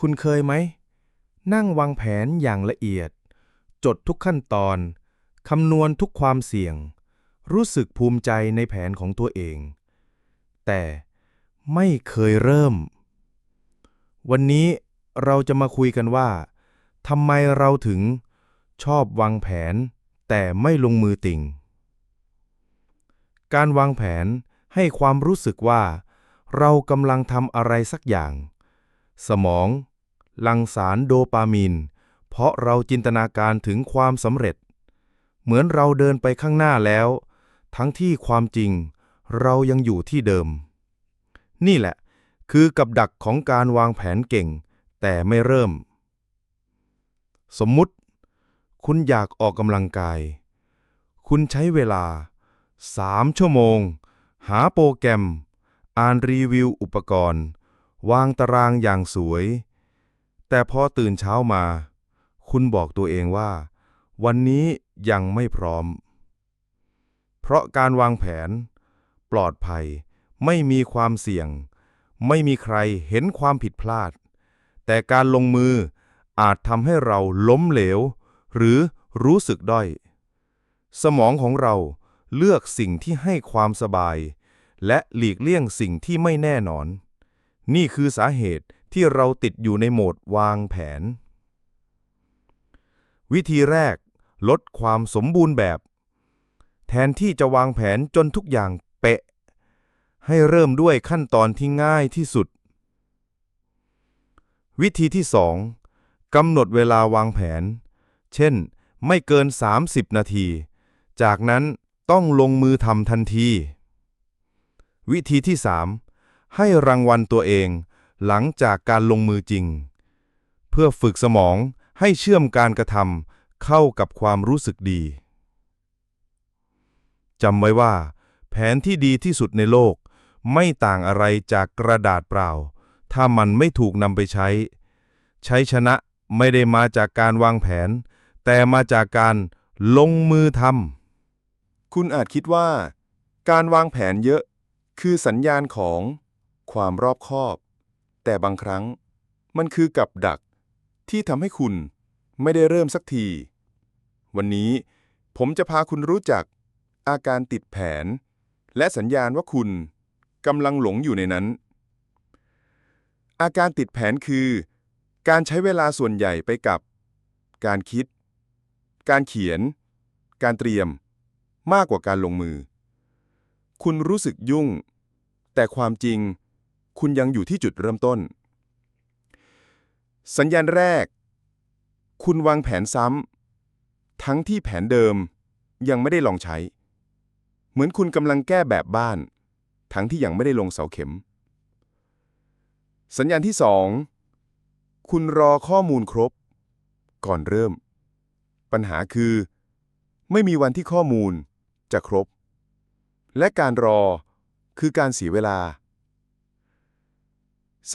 คุณเคยไหม นั่งวางแผนอย่างละเอียด จดทุกขั้นตอน คำนวณทุกความเสี่ยง รู้สึกภูมิใจในแผนของตัวเอง แต่ไม่เคยเริ่ม วันนี้เราจะมาคุยกันว่าทำไมเราถึงชอบวางแผน แต่ไม่ลงมือติ่ง การวางแผนให้ความรู้สึกว่า เรากำลังทำอะไรสักอย่าง สมอง หลั่งสารโดปามีน เพราะเราจินตนาการถึงความสำเร็จ เหมือนเราเดินไปข้างหน้าแล้ว ทั้งที่ความจริงเรายังอยู่ที่เดิม นี่แหละ คือกับดักของการวางแผนเก่ง แต่ไม่เริ่ม สมมุติ คุณอยากออกกำลังกาย คุณใช้เวลา 3 ชั่วโมง หาโปรแกรม อ่านรีวิวอุปกรณ์ วางตารางอย่างสวย แต่พอตื่นเช้ามา คุณบอกตัวเองว่า วันนี้ยังไม่พร้อม เพราะการวางแผน ปลอดภัย ไม่มีความเสี่ยง ไม่มีใครเห็นความผิดพลาด แต่การลงมืออาจทำให้เราล้มเหลว หรือรู้สึกด้อย สมองของเราเลือกสิ่งที่ให้ความสบาย และหลีกเลี่ยงสิ่งที่ไม่แน่นอน นี่คือสาเหตุ ที่เราติดอยู่ในโหมดวางแผน วิธีแรก ลดความสมบูรณ์แบบ แทนที่จะวางแผนจนทุกอย่างเป๊ะ ให้เริ่มด้วยขั้นตอนที่ง่ายที่สุด วิธีที่ 2กำหนดเวลาวางแผน เช่น ไม่เกิน 30 นาที จากนั้นต้องลงมือทำทันที วิธีที่ 3 ให้รางวัลตัวเอง หลังจากการลงมือจริง เพื่อฝึกสมองให้เชื่อมการกระทำเข้ากับความรู้สึกดีจำไว้ว่า แผนที่ดีที่สุดในโลก ไม่ต่างอะไรจากกระดาษเปล่า ถ้ามันไม่ถูกนำไปใช้ ใช้ชนะไม่ได้มาจากการวางแผน แต่มาจากการลงมือทำคุณอาจคิดว่า การวางแผนเยอะ คือสัญญาณของความรอบคอบ แต่บางครั้งมันคือกับดักที่ทำให้คุณไม่ได้เริ่มสักที วันนี้ผมจะพาคุณรู้จักอาการติดแผน และสัญญาณว่าคุณกำลังหลงอยู่ในนั้น อาการติดแผนคือ การใช้เวลาส่วนใหญ่ไปกับ การคิด การเขียน การเตรียม มากกว่าการลงมือ คุณรู้สึกยุ่ง แต่ความจริง คุณยังอยู่ที่จุดเริ่มต้น สัญญาณแรก คุณวางแผนซ้ำ ทั้งที่แผนเดิมยังไม่ได้ลองใช้ เหมือนคุณกำลังแก้แบบบ้าน ทั้งที่ยังไม่ได้ลงเสาเข็ม สัญญาณที่สองคุณรอข้อมูลครบ ก่อนเริ่ม ปัญหาคือ ไม่มีวันที่ข้อมูลจะครบ และการรอคือการเสียเวลา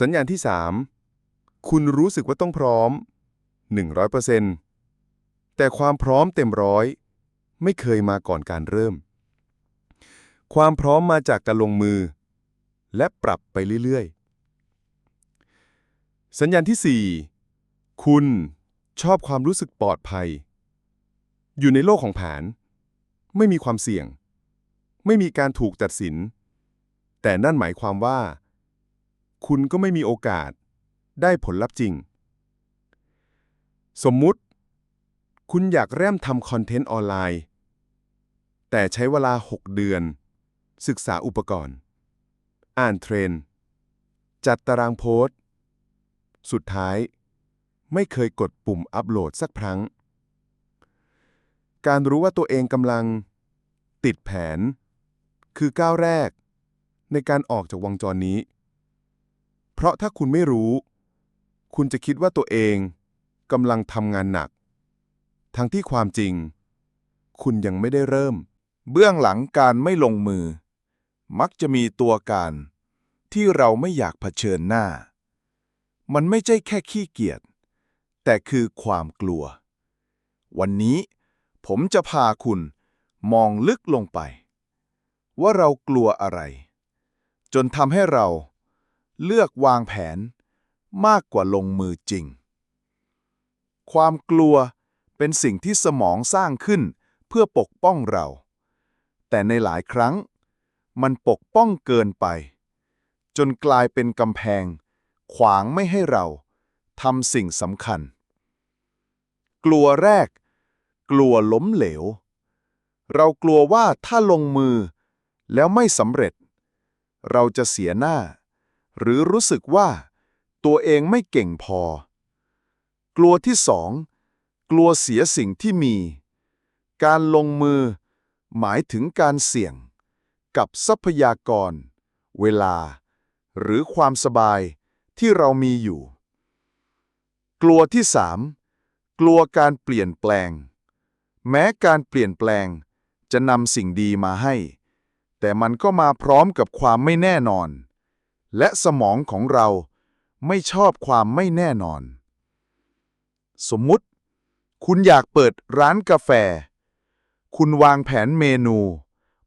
สัญญาณที่ 3 คุณรู้สึกว่าต้องพร้อม 100%แต่ความพร้อมเต็มร้อย ไม่เคยมาก่อนการเริ่ม ความพร้อมมาจากการลงมือ และปรับไปเรื่อยๆ สัญญาณที่ 4 คุณชอบความรู้สึกปลอดภัย อยู่ในโลกของแผน ไม่มีความเสี่ยง ไม่มีการถูกตัดสิน แต่นั่นหมายความว่า คุณก็ไม่มีโอกาส ได้ผลลัพธ์จริง สมมุติ คุณอยากเริ่มทำคอนเทนต์ออนไลน์ แต่ใช้เวลา 6 เดือน ศึกษาอุปกรณ์ อ่านเทรนด์จัดตารางโพสต์ สุดท้าย ไม่เคยกดปุ่มอัปโหลดสักครั้ง การรู้ว่าตัวเองกำลัง ติดแผน คือก้าวแรก ในการออกจากวงจรนี้ เพราะถ้าคุณไม่รู้ คุณจะคิดว่าตัวเองกำลังทำงานหนัก ทั้งที่ความจริง คุณยังไม่ได้เริ่ม เบื้องหลังการไม่ลงมือ มักจะมีตัวการ ที่เราไม่อยากเผชิญหน้า มันไม่ใช่แค่ขี้เกียจ แต่คือความกลัว วันนี้ผมจะพาคุณมองลึกลงไป ว่าเรากลัวอะไร จนทำให้เรา เลือกวางแผนมากกว่าลงมือจริง ความกลัวเป็นสิ่งที่สมองสร้างขึ้นเพื่อปกป้องเรา แต่ในหลายครั้ง มันปกป้องเกินไป จนกลายเป็นกำแพง ขวางไม่ให้เราทำสิ่งสำคัญ กลัวแรก กลัวล้มเหลว เรากลัวว่าถ้าลงมือแล้วไม่สำเร็จ เราจะเสียหน้า หรือรู้สึกว่าตัวเองไม่เก่งพอ กลัวที่สองกลัวเสียสิ่งที่มี การลงมือ หมายถึงการเสี่ยง กับทรัพยากร เวลา หรือความสบายที่เรามีอยู่ กลัวที่สามกลัวการเปลี่ยนแปลง แม้การเปลี่ยนแปลงจะนำสิ่งดีมาให้ แต่มันก็มาพร้อมกับความไม่แน่นอน และสมองของเราไม่ชอบความไม่แน่นอน สมมุติ คุณอยากเปิดร้านกาแฟ คุณวางแผนเมนู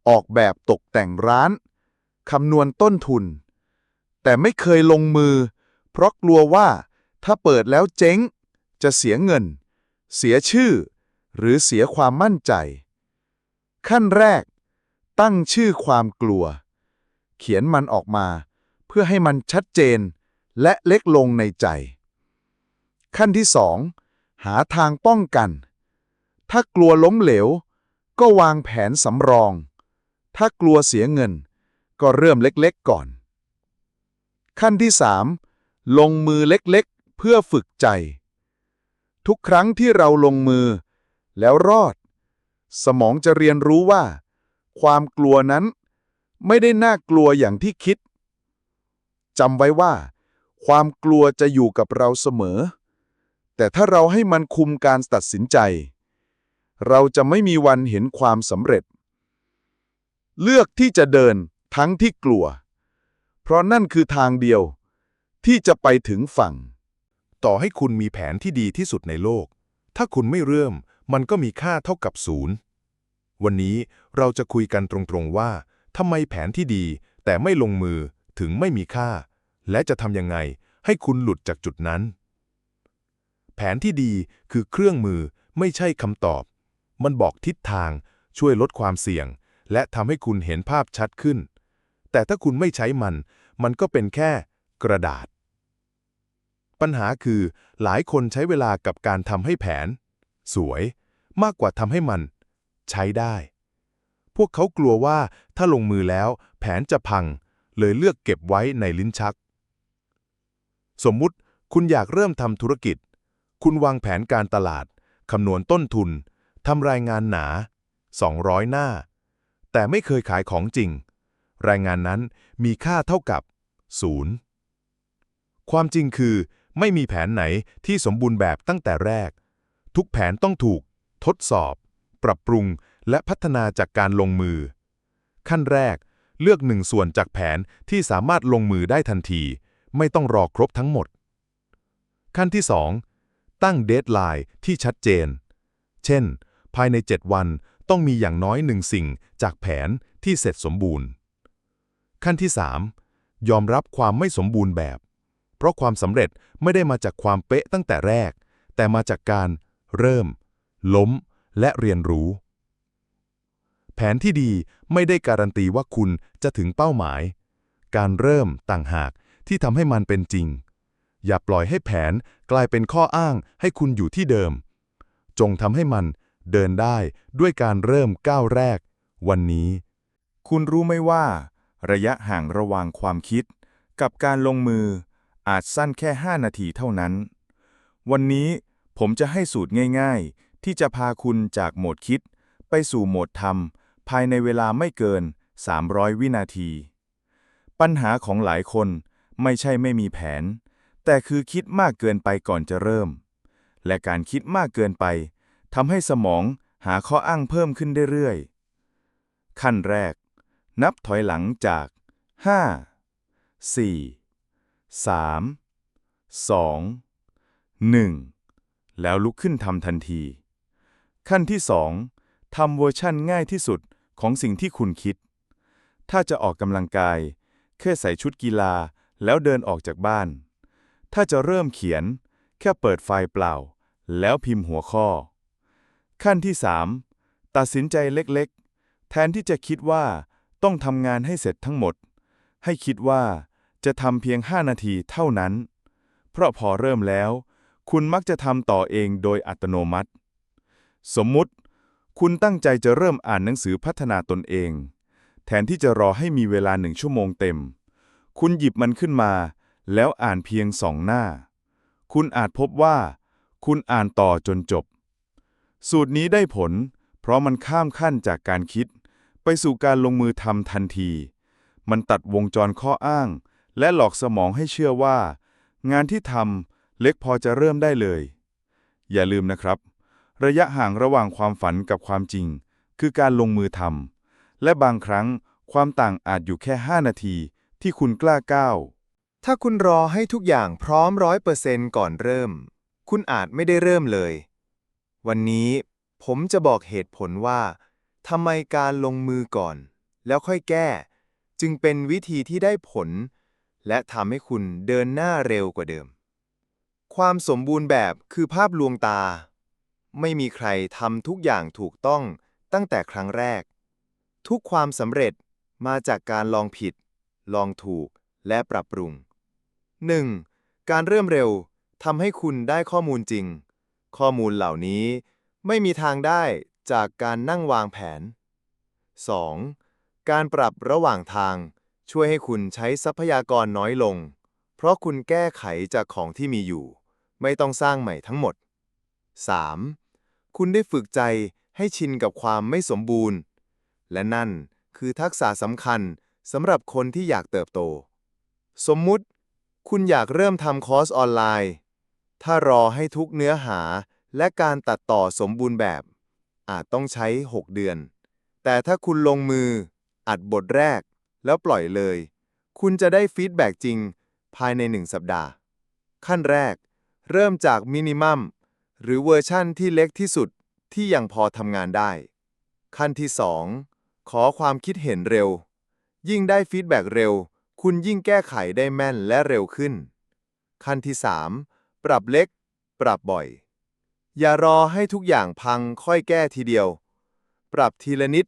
ออกแบบตกแต่งร้าน คำนวณต้นทุน แต่ไม่เคยลงมือ เพราะกลัวว่าถ้าเปิดแล้วเจ๊ง จะเสียเงิน เสียชื่อ หรือเสียความมั่นใจ ขั้นแรก ตั้งชื่อความกลัว เขียนมันออกมา เพื่อให้มันชัดเจน และเล็กลงในใจ ขั้นที่สองหาทางป้องกัน ถ้ากลัวล้มเหลว ก็วางแผนสำรอง ถ้ากลัวเสียเงิน ก็เริ่มเล็กๆก่อน ขั้นที่สามลงมือเล็กๆ เพื่อฝึกใจ ทุกครั้งที่เราลงมือ แล้วรอด สมองจะเรียนรู้ว่า ความกลัวนั้นไม่ได้น่ากลัวอย่างที่คิด จำไว้ว่า ความกลัวจะอยู่กับเราเสมอ แต่ถ้าเราให้มันคุมการตัดสินใจ เราจะไม่มีวันเห็นความสำเร็จ เลือกที่จะเดินทั้งที่กลัว เพราะนั่นคือทางเดียว ที่จะไปถึงฝั่ง ต่อให้คุณมีแผนที่ดีที่สุดในโลก ถ้าคุณไม่เริ่ม มันก็มีค่าเท่ากับศูนย์ วันนี้เราจะคุยกันตรงๆว่าทำไมแผนที่ดีแต่ไม่ลงมือ ถึงไม่มีค่า และจะทำยังไงให้คุณหลุดจากจุดนั้น แผนที่ดีคือเครื่องมือไม่ใช่คำตอบ มันบอกทิศทางช่วยลดความเสี่ยง และทำให้คุณเห็นภาพชัดขึ้น แต่ถ้าคุณไม่ใช้มัน มันก็เป็นแค่กระดาษ ปัญหาคือหลายคนใช้เวลากับการทำให้แผน สวย มากกว่าทำให้มัน ใช้ได้ พวกเขากลัวว่าถ้าลงมือแล้ว แผนจะพัง เลยเลือกเก็บไว้ในลิ้นชัก สมมุติคุณอยากเริ่มทำธุรกิจ คุณวางแผนการตลาด คำนวณต้นทุน ทำรายงานหนา 200 หน้า แต่ไม่เคยขายของจริง รายงานนั้นมีค่าเท่ากับศูนย์ความจริงคือไม่มีแผนไหนที่สมบูรณ์แบบตั้งแต่แรก ทุกแผนต้องถูก ทดสอบ ปรับปรุงและพัฒนาจากการลงมือ ขั้นแรก เลือกหนึ่งส่วนจากแผนที่สามารถลงมือได้ทันที ไม่ต้องรอครบทั้งหมด ขั้นที่ 2 ตั้งเดทไลน์ที่ชัดเจน เช่น ภายใน 7 วันต้องมีอย่างน้อยหนึ่งสิ่งจากแผนที่เสร็จสมบูรณ์ ขั้นที่ 3 ยอมรับความไม่สมบูรณ์แบบ เพราะความสำเร็จไม่ได้มาจากความเป๊ะตั้งแต่แรก แต่มาจากการเริ่ม ล้ม และเรียนรู้ แผนที่ดีไม่ได้การันตีว่าคุณจะถึงเป้าหมาย การเริ่มต่างหากที่ทำให้มันเป็นจริง อย่าปล่อยให้แผนกลายเป็นข้ออ้างให้คุณอยู่ที่เดิม จงทำให้มันเดินได้ด้วยการเริ่มก้าวแรก วันนี้ คุณรู้ไหมว่า ระยะห่างระหว่างความคิด กับการลงมืออาจสั้นแค่ 5 นาทีเท่านั้น วันนี้ผมจะให้สูตรง่าย ๆ ที่จะพาคุณจากโหมดคิด ไปสู่โหมดทำ ภายในเวลาไม่เกิน 300 วินาที ปัญหาของหลายคนไม่ใช่ไม่มีแผน แต่คือคิดมากเกินไปก่อนจะเริ่ม และการคิดมากเกินไปทำให้สมองหาข้ออ้างเพิ่มขึ้นเรื่อยๆ ขั้นแรก นับถอยหลังจาก 5 4 3 2 1 แล้วลุกขึ้นทำทันที ขั้นที่ 2ทำเวอร์ชั่นง่ายที่สุด ของสิ่งที่คุณคิด ถ้าจะออกกำลังกาย แค่ใส่ชุดกีฬาแล้วเดินออกจากบ้าน ถ้าจะเริ่มเขียน แค่เปิดไฟล์เปล่า แล้วพิมพ์หัวข้อ ขั้นที่ 3 ตัดสินใจเล็กๆ แทนที่จะคิดว่าต้องทำงานให้เสร็จทั้งหมด ให้คิดว่าจะทำเพียง 5 นาทีเท่านั้น เพราะพอเริ่มแล้ว คุณมักจะทำต่อเองโดยอัตโนมัติ สมมุติ คุณตั้งใจจะเริ่มอ่านหนังสือพัฒนาตนเอง แทนที่จะรอให้มีเวลาหนึ่งชั่วโมงเต็ม คุณหยิบมันขึ้นมา แล้วอ่านเพียงสองหน้า คุณอาจพบว่า คุณอ่านต่อจนจบ สูตรนี้ได้ผล เพราะมันข้ามขั้นจากการคิด ไปสู่การลงมือทำทันที มันตัดวงจรข้ออ้าง และหลอกสมองให้เชื่อว่า งานที่ทำเล็กพอจะเริ่มได้เลย อย่าลืมนะครับ ระยะห่างระหว่างความฝันกับความจริง คือการลงมือทำและบางครั้งความต่างอาจอยู่แค่ 5 นาทีที่คุณกล้าก้าว ถ้าคุณรอให้ทุกอย่างพร้อมร้อยเปอร์เซนต์ก่อนเริ่ม คุณอาจไม่ได้เริ่มเลย วันนี้ผมจะบอกเหตุผลว่าทำไมการลงมือก่อน แล้วค่อยแก้ จึงเป็นวิธีที่ได้ผล และทำให้คุณเดินหน้าเร็วกว่าเดิม ความสมบูรณ์แบบคือภาพลวงตา ไม่มีใครทำทุกอย่างถูกต้องตั้งแต่ครั้งแรก ทุกความสำเร็จมาจากการลองผิด ลองถูก และปรับปรุง 1. การเริ่มเร็วทำให้คุณได้ข้อมูลจริง ข้อมูลเหล่านี้ไม่มีทางได้จากการนั่งวางแผน 2. การปรับระหว่างทาง ช่วยให้คุณใช้ทรัพยากรน้อยลง เพราะคุณแก้ไขจากของที่มีอยู่ ไม่ต้องสร้างใหม่ทั้งหมด 3. คุณได้ฝึกใจให้ชินกับความไม่สมบูรณ์ และนั่นคือทักษะสำคัญสำหรับคนที่อยากเติบโต สมมุติ คุณอยากเริ่มทำคอร์สออนไลน์ ถ้ารอให้ทุกเนื้อหาและการตัดต่อสมบูรณ์แบบ อาจต้องใช้ 6 เดือน แต่ถ้าคุณลงมือ อัดบทแรก แล้วปล่อยเลย คุณจะได้ฟีดแบ็กจริง ภายใน 1 สัปดาห์ ขั้นแรก เริ่มจากมินิมัม หรือเวอร์ชั่นที่เล็กที่สุดที่ยังพอทำงานได้ ขั้นที่ 2 ขอความคิดเห็นเร็ว ยิ่งได้ฟีดแบ็กเร็ว คุณยิ่งแก้ไขได้แม่นและเร็วขึ้น ขั้นที่ 3 ปรับเล็ก ปรับบ่อย อย่ารอให้ทุกอย่างพังค่อยแก้ทีเดียว ปรับทีละนิด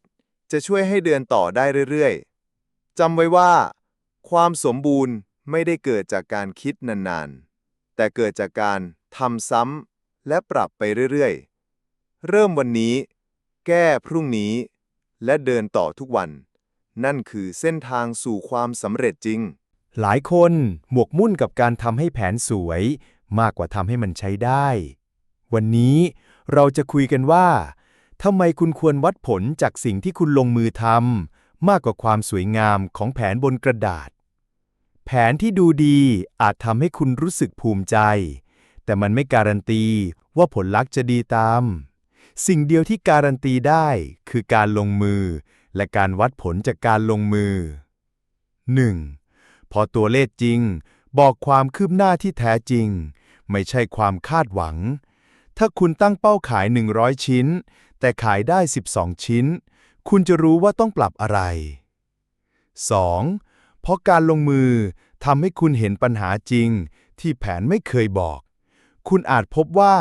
จะช่วยให้เดินต่อได้เรื่อยๆจำไว้ว่า ความสมบูรณ์ไม่ได้เกิดจากการคิดนานๆ แต่เกิดจากการทำซ้ำ และปรับไปเรื่อยๆ เริ่มวันนี้ แก้พรุ่งนี้ และเดินต่อทุกวัน นั่นคือเส้นทางสู่ความสำเร็จจริง หลายคนหมกมุ่นกับการทำให้แผนสวย มากกว่าทำให้มันใช้ได้ วันนี้เราจะคุยกันว่าทำไมคุณควรวัดผลจากสิ่งที่คุณลงมือทำมากกว่าความสวยงามของแผนบนกระดาษ แผนที่ดูดีอาจทำให้คุณรู้สึกภูมิใจ แต่มันไม่การันตีว่าผลลัพธ์จะดีตาม สิ่งเดียวที่การันตีได้คือการลงมือ และการวัดผลจากการลงมือ 1. พอตัวเลขจริง บอกความคืบหน้าที่แท้จริง ไม่ใช่ความคาดหวัง ถ้าคุณตั้งเป้าขาย 100 ชิ้น แต่ขายได้ 12 ชิ้น คุณจะรู้ว่าต้องปรับอะไร 2. เพราะการลงมือทำให้คุณเห็นปัญหาจริง ที่แผนไม่เคยบอก คุณอาจพบว่า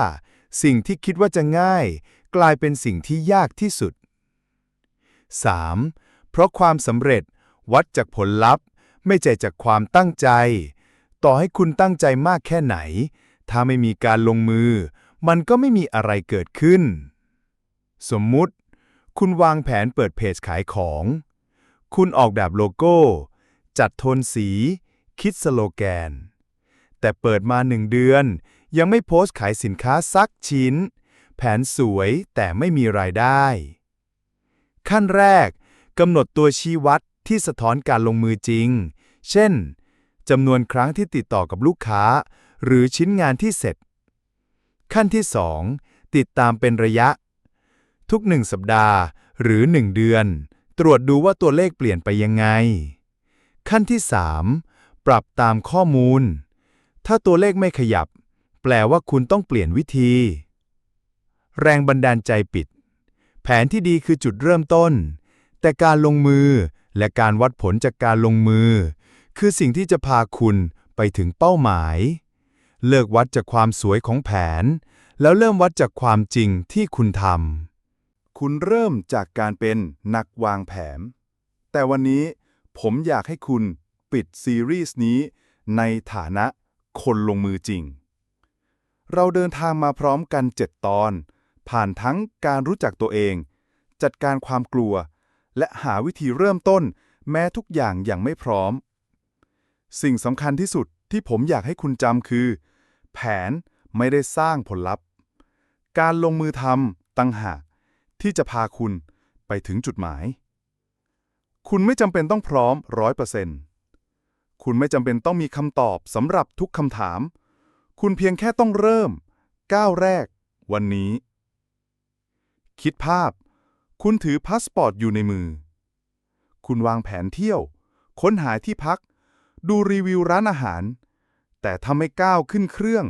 สิ่งที่คิดว่าจะง่าย กลายเป็นสิ่งที่ยากที่สุด 3. เพราะความสำเร็จวัดจากผลลัพธ์ ไม่ใช่จากความตั้งใจ ต่อให้คุณตั้งใจมากแค่ไหน ถ้าไม่มีการลงมือ มันก็ไม่มีอะไรเกิดขึ้น สมมุติ คุณวางแผนเปิดเพจขายของ คุณออกแบบโลโก้ จัดโทนสี คิดสโลแกน แต่เปิดมาหนึ่งเดือน ยังไม่โพสต์ขายสินค้าสักชิ้น แผนสวยแต่ไม่มีรายได้ ขั้นแรกกำหนดตัวชี้วัดที่สะท้อนการลงมือจริง เช่นจำนวนครั้งที่ติดต่อกับลูกค้า หรือชิ้นงานที่เสร็จ ขั้นที่ 2 ติดตามเป็นระยะ ทุกหนึ่งสัปดาห์หรือ 1 เดือน ตรวจดูว่าตัวเลขเปลี่ยนไปยังไง ขั้นที่ 3 ปรับตามข้อมูล ถ้าตัวเลขไม่ขยับ แปลว่าคุณต้องเปลี่ยนวิธี แรงบันดาลใจปิด แผนที่ดีคือจุดเริ่มต้น แต่การลงมือและการวัดผลจากการลงมือ คือสิ่งที่จะพาคุณไปถึงเป้าหมาย เลิกวัดจากความสวยของแผน แล้วเริ่มวัดจากความจริงที่คุณทำคุณเริ่มจากการเป็นนักวางแผน แต่วันนี้ผมอยากให้คุณปิดซีรีส์นี้ในฐานะคนลงมือจริง เราเดินทางมาพร้อมกัน 7 ตอน ผ่านทั้งการรู้จักตัวเอง จัดการความกลัว และหาวิธีเริ่มต้น แม้ทุกอย่างยังไม่พร้อม สิ่งสำคัญที่สุดที่ผมอยากให้คุณจำคือ แผนไม่ได้สร้างผลลัพธ์ การลงมือทำตั้งหากที่จะพาคุณไปถึงจุดหมาย คุณไม่จำเป็นต้องพร้อมร้อยเปอร์เซ็นต์คุณไม่จำเป็นต้องมีคำตอบสำหรับทุกคำถาม คุณเพียงแค่ต้องเริ่ม ก้าวแรก วันนี้ คิดภาพ คุณถือพาสปอร์ตอยู่ในมือ คุณวางแผนเที่ยว ค้นหาที่พัก ดูรีวิวร้านอาหาร แต่ถ้าไม่ก้าวขึ้นเครื่อง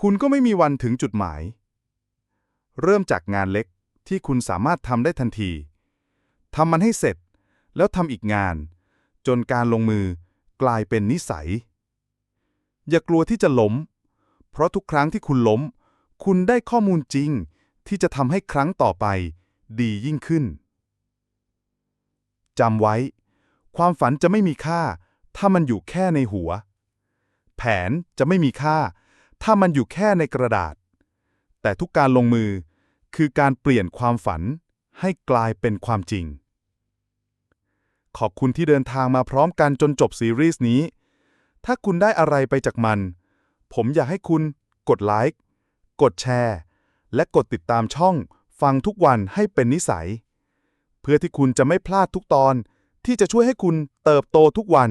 คุณก็ไม่มีวันถึงจุดหมาย เริ่มจากงานเล็กที่คุณสามารถทำได้ทันทีทำมันให้เสร็จ แล้วทำอีกงาน จนการลงมือกลายเป็นนิสัย อย่ากลัวที่จะล้ม เพราะทุกครั้งที่คุณล้ม คุณได้ข้อมูลจริง ที่จะทำให้ครั้งต่อไป ดียิ่งขึ้นจำไว้ ความฝันจะไม่มีค่า ถ้ามันอยู่แค่ในหัว แผนจะไม่มีค่า ถ้ามันอยู่แค่ในกระดาษ แต่ทุกการลงมือคือการเปลี่ยนความฝันให้กลายเป็นความจริง ขอบคุณที่เดินทางมาพร้อมกันจนจบซีรีส์นี้ ถ้าคุณได้อะไรไปจากมัน ผมอยากให้คุณกดไลค์กดแชร์ และกดติดตามช่องฟังทุกวันให้เป็นนิสัย เพื่อที่คุณจะไม่พลาดทุกตอนที่จะช่วยให้คุณเติบโตทุกวัน